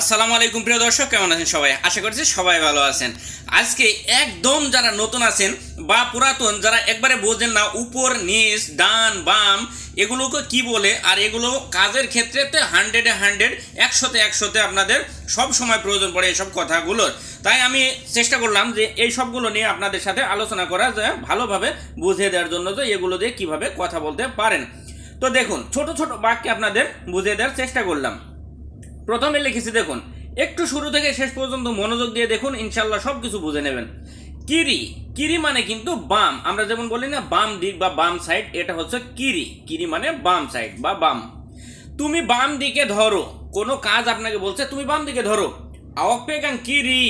আসসালামু আলাইকুম, প্রিয় দর্শক, কেমন আছেন সবাই? আশা করছি সবাই ভালো আছেন। আজকে একদম যারা নতুন আছেন বা পুরাতন, যারা একবারে বোঝেন না, উপর, নিচ, ডান, বাম, এগুলোকে কি বলে? আর এগুলো কাজের ক্ষেত্রেতে হান্ড্রেডে হান্ড্রেড একশোতে একশোতে আপনাদের সব সময় প্রয়োজন পড়ে এইসব কথাগুলোর। তাই আমি চেষ্টা করলাম যে এই সবগুলো নিয়ে আপনাদের সাথে আলোচনা করা, যে ভালোভাবে বুঝিয়ে দেওয়ার জন্য যে এগুলো দিয়ে কীভাবে কথা বলতে পারেন। তো দেখুন, ছোট ছোট বাক্যে আপনাদের বুঝিয়ে দেওয়ার চেষ্টা করলাম। প্রথমে লিখেছি, দেখুন, একটু শুরু থেকে শেষ পর্যন্ত মনোযোগ দিয়ে দেখুন ইনশাল্লাহ সব কিছু বুঝে নেবেন। কিরি কিরি মানে কিন্তু বাম, আমরা যেমন বলি না বাম দিক বা বাম সাইড, এটা হচ্ছে কিরি। কিরি মানে বাম সাইড বা বাম। তুমি বাম দিকে ধরো, কোনো কাজ আপনাকে বলছে, তুমি বাম দিকে ধরো। আওয়াক পেগান কিরি।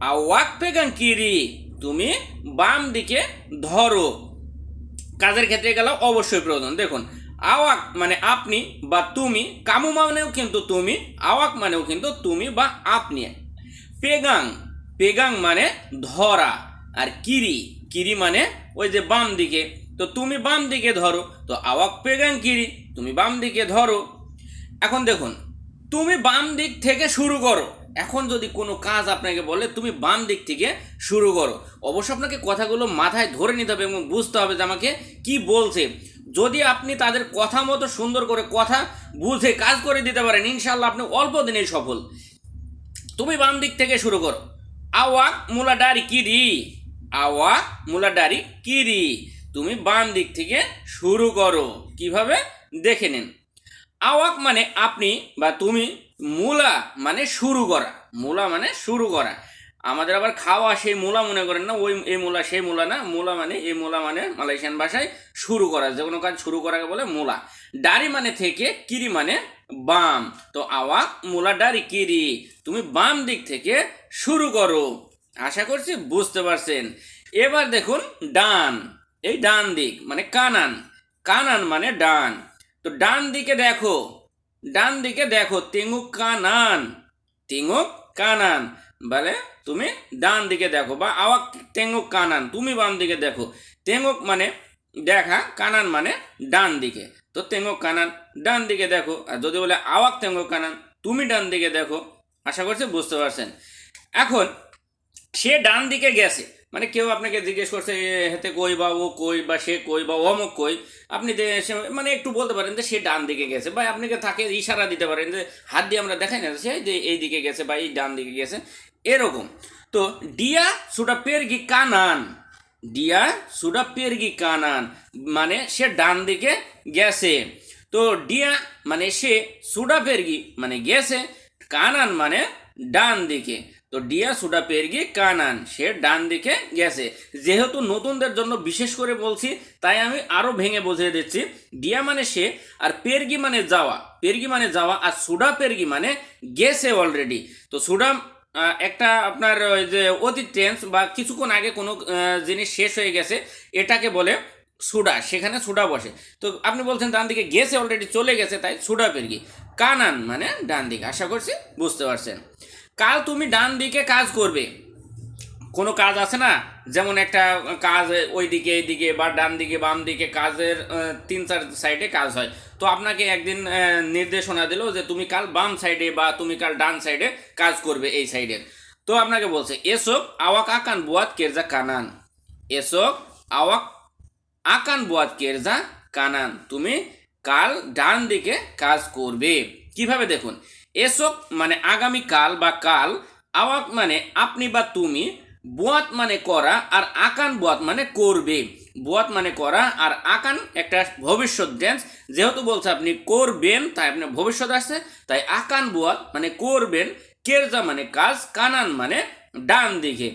আওয়াক পেগান কিরি। তুমি বাম দিকে ধরো। কাজের ক্ষেত্রে গেলে অবশ্যই প্রয়োজন। দেখুন আওয়াক মানে আপনি বা তুমি, কামু মানেও কিন্তু তুমি, আওয়াক মানেও কিন্তু তুমি বা আপনি। পেগাং পেগাং মানে ধরা আর কিরি কিরি মানে ওই যে বাম দিকে। তো তুমি বাম দিকে ধরো, তো আওয়াক, পেগাং, কিরি, তুমি বাম দিকে ধরো। এখন দেখুন, তুমি বাম দিক থেকে শুরু করো। এখন যদি কোনো কাজ আপনাকে বলে, তুমি বাম দিক থেকে শুরু করো। অবশ্য আপনাকে কথাগুলো মাথায় ধরে নিতে হবে এবং বুঝতে হবে যে আমাকে কি বলছে। যদি আপনি তাদের কথা মতো সুন্দর করে কথা বুঝে কাজ করে দিতে পারেন ইনশাল্লাহ আপনি অল্প দিনেই সফল। তুমি বাম দিক থেকে শুরু করো। আওয়াক মুলাডারি কিরি। আওয়াক মুলাডারি কিরি। তুমি বাম দিক থেকে শুরু করো। কীভাবে? দেখে নিন। আওয়াক মানে আপনি বা তুমি, মূলা মানে শুরু করা। মূলা মানে শুরু করা। আমাদের আবার খাওয়া সেই মূলা মনে করেন না, ওই এই মূলা, সেই মূলা না, মূলা মানে এই মূলা মানে মালয়েশিয়ান ভাষায় শুরু করা, যে কোনো কাজ শুরু করাকে বলে মূলা। ডারি মানে থেকে কিরি মানে বাম, তো আওয়াক মূলা ডারি কিরি। তুমি বাম দিক থেকে শুরু করো। আশা করছি বুঝতে পারছেন। এবার দেখুন ডান, এই ডান দিক মানে কানান কানান মানে ডান। তো ডান দিকে দেখো, ডান দিকে দেখো তেঙ্গুক কানান তেঙ্গুক কানান। বলে? তুমি ডান দিকে দেখো বা আওয়াক তেঙ্গুক কানান, তুমি বাম দিকে দেখো। তেঙ্গুক মানে দেখা, কানান মানে ডান দিকে। তো তেঙ্গুক কানান, ডান দিকে দেখো। আর যদি বলে আওয়াক তেঙ্গুক কানান, তুমি ডান দিকে দেখো। আশা করছি বুঝতে পারছেন। এখন, সে ডান দিকে গেছে। মানে কেউ আপনাকে জিজ্ঞেস করছে হেতে কই বা ও কই বা সে কই বা অমুক কই? আপনি মানে একটু বলতে পারেন যে সে ডান দিকে গেছে বা আপনাকে তাকে ইশারা দিতে পারেন যে, হাত দিয়ে আমরা দেখাই না, সে যে এই দিকে গেছে বা এই ডান দিকে গেছে। এরকম। তো ডিয়া সুডা পেরগি কানান। ডিয়া সুডা পেরগি কানান। মানে সে ডান দিকে গেছে। তো ডিয়া মানে সে সুডা পেরগি মানে গেছে, কানান মানে ডান দিকে। তো ডিয়া সুডা পেরগি কানান, সে ডান দিকে গেছে। যেহেতু নতুনদের জন্য বিশেষ করে বলছি, তাই আমি আরও ভেঙে বুঝিয়ে দিচ্ছি। ডিয়া মানে সে, আর পেরগি মানে যাওয়া। পেরগি মানে যাওয়া, আর সুডা পেরগি মানে গেছে অলরেডি তো সুডা একটা আপনার ওই যে অতীত টেন্স বা কিছুক্ষণ আগে কোনো জিনিস শেষ হয়ে গেছে, এটাকে বলে সুডা। সেখানে সুডা বসে। তো আপনি বলছেন ডান দিকে গেছে অলরেডি চলে গেছে, তাই সুডা পেরগি কানান মানে ডান দিকে। আশা করছি বুঝতে পারছেন। কাল তুমি ডান দিকে কাজ করবে। কোনো কাজ আছে না? যেমন একটা কাজ ওই দিকে এই দিকে বা ডান দিকে, বাম দিকে কাজের তিন চার সাইডে কাজ হয়। তো আপনাকে একদিন নির্দেশনা দিল যে তুমি কাল বাম সাইডে বা তুমি কাল ডান সাইডে কাজ করবে এই সাইডে তো আপনাকে বলছে, এসব আওয়াক আকান বুয়াত কেরজা কানান। এসব আওয়াক আকান বুয়াত কেরজা কানান। তুমি কাল ডান দিকে কাজ করবে। কীভাবে দেখুন? এসব মানে আগামী কাল বা কাল, আওয়াক মানে আপনি বা তুমি, বোয়াত মানে করা আর আকান বোয়াত মানে করবে। বোয়াত মানে করা আর আকান একটা ভবিষ্যৎ ড্যান্স যেহেতু বলছে আপনি করবেন, তাই আপনি ভবিষ্যৎ আসছে। তাই আকান বুয়াত মানে করবেন, কেরজা মানে কাজ, কানান মানে ডান দিকে।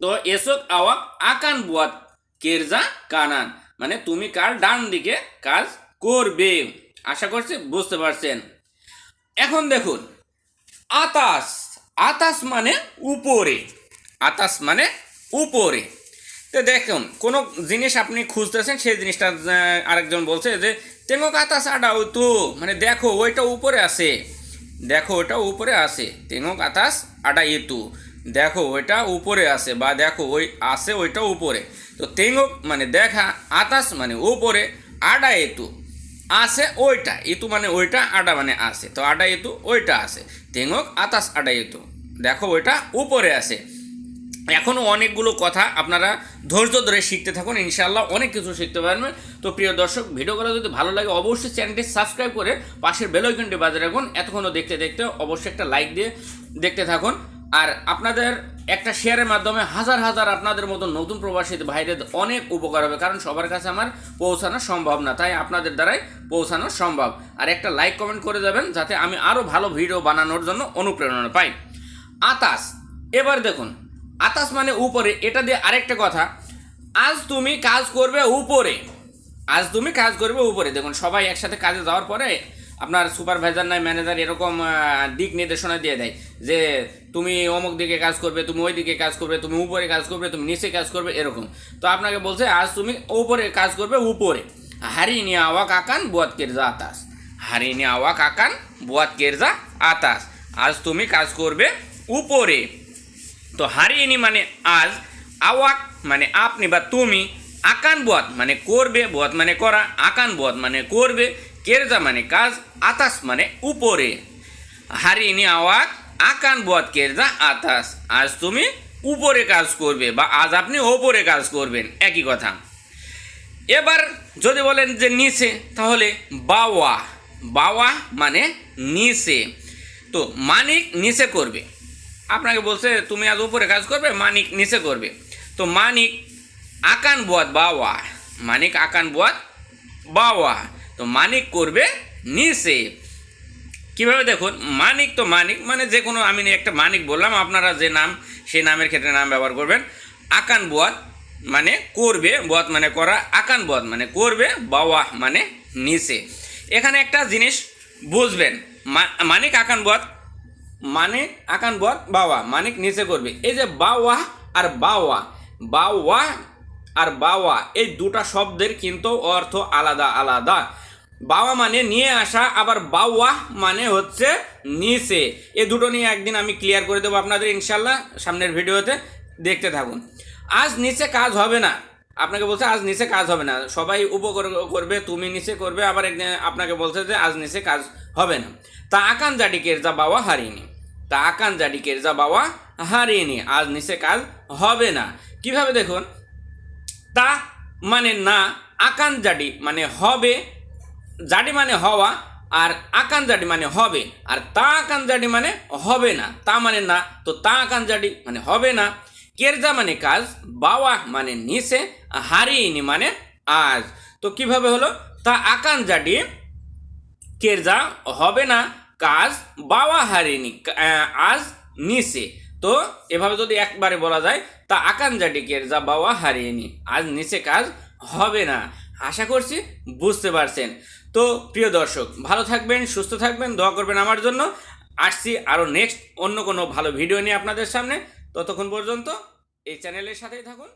তো এসব আওয়াক আকান বুয়াত, কেরজা, কানান মানে তুমি কাল ডান দিকে কাজ করবে। আশা করছি বুঝতে পারছেন। এখন দেখুন, আতাস আতাস মানে উপরে, আতাস মানে উপরে। তো দেখুন, কোনো জিনিস আপনি খুঁজতেছেন, সেই জিনিসটা আরেকজন বলছে যে তেঙ্গো আতাস আডা ওই তো। মানে দেখো, ওইটা উপরে আছে। দেখো ওটা উপরে আছে। তেঙ্গো আতাস আডা ইতু দেখো, ওইটা উপরে আছে বা দেখো, ওই আছে, ওইটা উপরে। তো তেঙ্গো মানে দেখা, আতাস মানে উপরে আডা এতু আছে ওইটা, ইতু মানে ওইটা, আডা মানে আছে। তো আডা ইতু, ওইটা আছে। তেঙ্গক আতাস, আডা ইতু। দেখো ওইটা উপরে আছে। এখনও অনেকগুলো কথা আপনারা ধৈর্য ধরে শিখতে থাকুন, ইনশাআল্লাহ অনেক কিছু শিখতে পারবেন। তো প্রিয় দর্শক ভিডিওগুলো যদি ভালো লাগে, অবশ্যই চ্যানেলটি সাবস্ক্রাইব করে পাশের বেল আইকনটি বাজে রাখুন। এতক্ষণও দেখতে দেখতে অবশ্যই একটা লাইক দিয়ে দেখতে থাকুন। আর আপনাদের একটা শেয়ারের মাধ্যমে হাজার হাজার আপনাদের মতো নতুন প্রবাসী ভাইদের অনেক উপকার হবে, কারণ সবার কাছে আমার পৌঁছানো সম্ভব না, তাই আপনাদের দ্বারাই পৌঁছানো সম্ভব। আর একটা লাইক কমেন্ট করে যাবেন যাতে আমি আরও ভালো ভিডিও বানানোর জন্য অনুপ্রেরণা পাই। আতাস, এবার দেখুন। আতাস মানে উপরে, এটা দিয়ে আরেকটা কথা। আজ তুমি কাজ করবে উপরে। আজ তুমি কাজ করবে উপরে। দেখুন, সবাই একসাথে কাজে যাওয়ার পরে আপনার সুপারভাইজার নাই ম্যানেজার এরকম দিক নির্দেশনা দিয়ে দেয় যে তুমি অমুক দিকে কাজ করবে, তুমি ওই দিকে কাজ করবে, তুমি উপরে কাজ করবে, তুমি নিচে কাজ করবে, এরকম। তো আপনাকে বলছে, আজ তুমি উপরে কাজ করবে, উপরে। হারিনি আওয়া কাকান, বুয়াত কেরজা আতাস। হারিনি আওয়া কাকান, বুয়াত কেরজা আতাস। আজ তুমি কাজ করবে উপরে। তো হারিয়েনি মানে আজ আওয়াক মানে আপনি বা তুমি আকান বধ মানে করবে বধ মানে করা, আকান বধ মানে করবে। কেরজা মানে কাজ, আতাস মানে উপরে। হারিয়েনি আওয়াক আকান বদ কেরজা, আতাস। আজ তুমি উপরে কাজ করবে বা আজ আপনি ওপরে কাজ করবেন, একই কথা। এবার যদি বলেন যে নিচে, তাহলে বাওয়া। বাওয়া মানে নিচে। তো মানিক নিচে করবে। আপনাকে বলছে, তুমি আজ উপরে কাজ করবে, মানিক নিচে করবে। তো মানিক আকান বুয়াত বাওয়া। মানিক আকান বুয়াত বাওয়া। তো মানিক করবে নিচে কীভাবে দেখুন, মানিক তো মানিক মানে যে কোনো আমি একটা মানিক বললাম, আপনারা যে নাম, সেই নামের ক্ষেত্রে নাম ব্যবহার করবেন। আকান বুয়াত মানে করবে বদ মানে করা, আকান বদ মানে করবে, বাওয়া মানে নিচে এখানে একটা জিনিস বুঝবেন মানিক আকান বদ মানে আকান বদ বাওয়া, মানিক নিচে করবে। এই যে বাওয়া আর বাওয়া বাওয়া আর বাওয়া, এই দুটা শব্দের কিন্তু অর্থ আলাদা আলাদা। বাওয়া মানে নিয়ে আসা, আবার বাওয়া মানে হচ্ছে নিচে। এ দুটো নিয়ে একদিন আমি ক্লিয়ার করে দেবো আপনাদের ইনশাল্লাহ সামনের ভিডিওতে দেখতে থাকুন। আজ নিচে কাজ হবে না। আপনাকে বলছে, আজ নিচে কাজ হবে না। সবাই উপকর করবে, তুমি নিচে করবে, আবার একদিন আপনাকে বলছে যে, আজ নিচে কাজ হবে না। তা আকান জাডি কেরজা বাবা হারিনি। তা আকান জাডি কেরজা বাবা হারিনি। আজ নিচে কাজ হবে না। কীভাবে দেখুন? তা মানে না, আকান জাডি মানে হবে জাডি মানে হওয়া আর আকান জাডি মানে হবে। আর তা আকান জাডি মানে হবে না। তা মানে না, তো তা আকান জাডি মানে হবে না। কেরজা মানে কাজ, বাওয়া মানে নিচে হারিনি মানে আজ। তো কীভাবে হলো? তা আকান জাডি, কেরজা হবে না, কাজ, বাওয়া হারিনি আজ নিচে। তো এভাবে যদি একবারে বলা যায়, তা আকান জাডি, কেরজা, বাওয়া হারিয়েনি আজ নিচে কাজ হবে না। আশা করছি বুঝতে পারছেন। তো প্রিয় দর্শক, ভালো থাকবেন, সুস্থ থাকবেন, দোয়া করবেন আমার জন্য। আসছি আরও নেক্সট অন্য কোনো ভালো ভিডিও নিয়ে আপনাদের সামনে। ততক্ষণ পর্যন্ত এই চ্যানেলের সাথেই থাকুন।